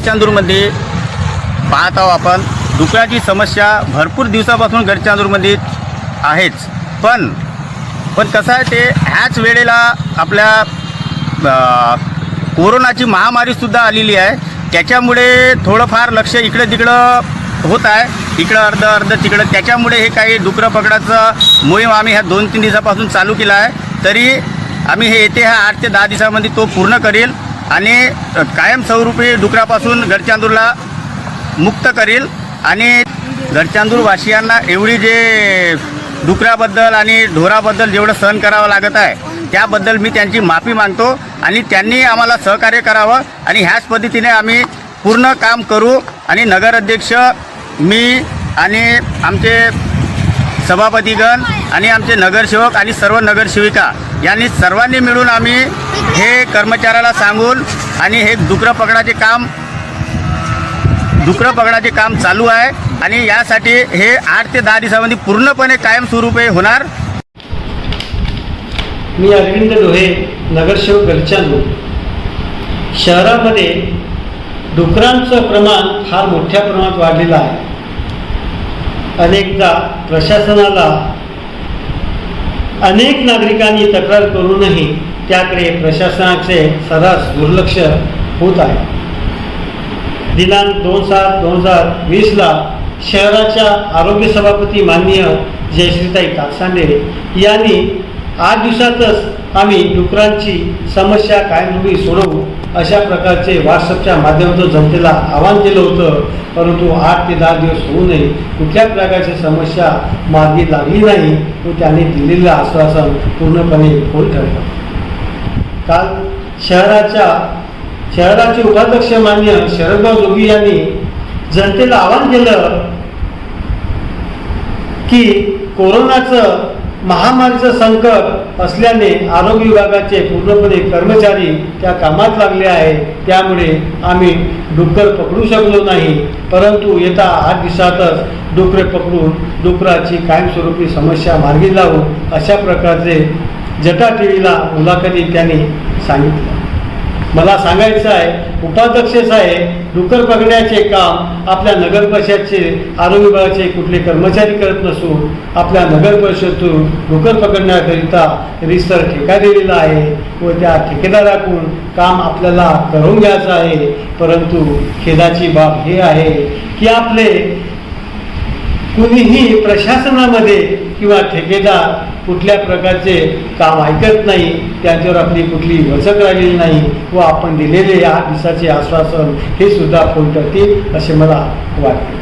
गडचांदूरमध्ये पाहत आहोत आपण. डुकराची समस्या भरपूर दिवसापासून गडचांदूरमध्ये आहेच. पण पण कसं आहे ते ह्याच वेळेला आपल्या कोरोनाची महामारीसुद्धा आलेली आहे. त्याच्यामुळे थोडंफार लक्ष इकडं तिकडं होत आहे. इकडं अर्ध अर्ध तिकडं. त्याच्यामुळे हे काही डुकरं पकडाचं मोहीम आम्ही ह्या दोन तीन दिवसापासून चालू केला आहे. तरी आम्ही हे येते ह्या आठ ते दहा दिवसामध्ये तो पूर्ण करेल. आणि कायमस्वरूपी डुकरापासून गडचांदूरला मुक्त करील. आणि गडचांदूर वासियांना एवढी जे डुकराबद्दल आणि ढोराबद्दल जेवढं सहन करावं लागत आहे त्याबद्दल मी त्यांची माफी मागतो आणि त्यांनी आम्हाला सहकार्य करावं आणि ह्याच पद्धतीने आम्ही पूर्ण काम करू. आणि नगराध्यक्ष मी आणि आमचे सभापतीगण आणि आमचे नगरसेवक आणि सर्व नगरसेविका यांनी सर्वांनी मिळून आम्ही हे कर्मचाऱ्याला सांगून आणि हे डुकरं पकडाचे काम डुकरं पकडाचे काम चालू आहे आणि यासाठी हे आठ ते दहा दिवसामध्ये पूर्णपणे कायमस्वरूपी होणार. मी अरविंद डोहे नगरसेवक गलचांदूर शहरामध्ये डुकरांचं प्रमाण फार मोठ्या प्रमाणात वाढलेलं आहे. अनेकदा प्रशासनाला अनेक नागरिकांनी तक्रार करूनही त्याकडे प्रशासनाचे सर्रास दुर्लक्ष होत आहे. दिनांक दोन सात दोन हजार वीसला शहराच्या आरोग्य सभापती माननीय जयश्रीताई कापसांडे यांनी आठ दिवसातच आम्ही डुकरांची समस्या कायमस्वरूपी सोडवू अशा प्रकारचे व्हॉट्सअपच्या माध्यमातून जनतेला आवाहन केलं होतं. परंतु आठ ते दहा दिवस होऊनही कुठल्या प्रकारची समस्या मार्गी लागली नाही व त्यांनी दिलेलं आश्वासन पूर्णपणे खोल ठरलं. काल शहराच्या शहराचे उपाध्यक्ष मान्य शरदराव जोगी यांनी जनतेला आवाहन केलं की कोरोनाचं महामारीचं संकट असल्याने आरोग्य विभागाचे पूर्णपणे कर्मचारी त्या कामात लागले आहे त्यामुळे आम्ही डुक्कर पकडू शकलो नाही. परंतु येत्या आठ दिवसातच डुकरे पकडून डुकराची कायमस्वरूपी समस्या मार्गी लावू अशा प्रकारचे जटा टी व्हीला मुलाखती त्यांनी सांगितलं. मला सांगायचं आहे उपाध्यक्ष साहेब डुकर पकडण्याचे काम आपल्या नगर परिषदचे आरोग्य विभागाचे कुठले कर्मचारी करत नसून आपल्या नगर परिषदेतून डुकर पकडण्याकरिता रिसर ठेका दिलेला आहे व त्या ठेकेदाराकडून काम आपल्याला करून घ्यायचं आहे. परंतु खेदाची बाब हे आहे की आपले कुणीही प्रशासनामध्ये किंवा ठेकेदार कुठल्या प्रकारचे काम ऐकत नाही त्यांच्यावर आपली कुठली वचक राहिलेली नाही व आपण दिलेले या दिवसाचे आश्वासन हे सुद्धा फोन करतील असे मला वाटते.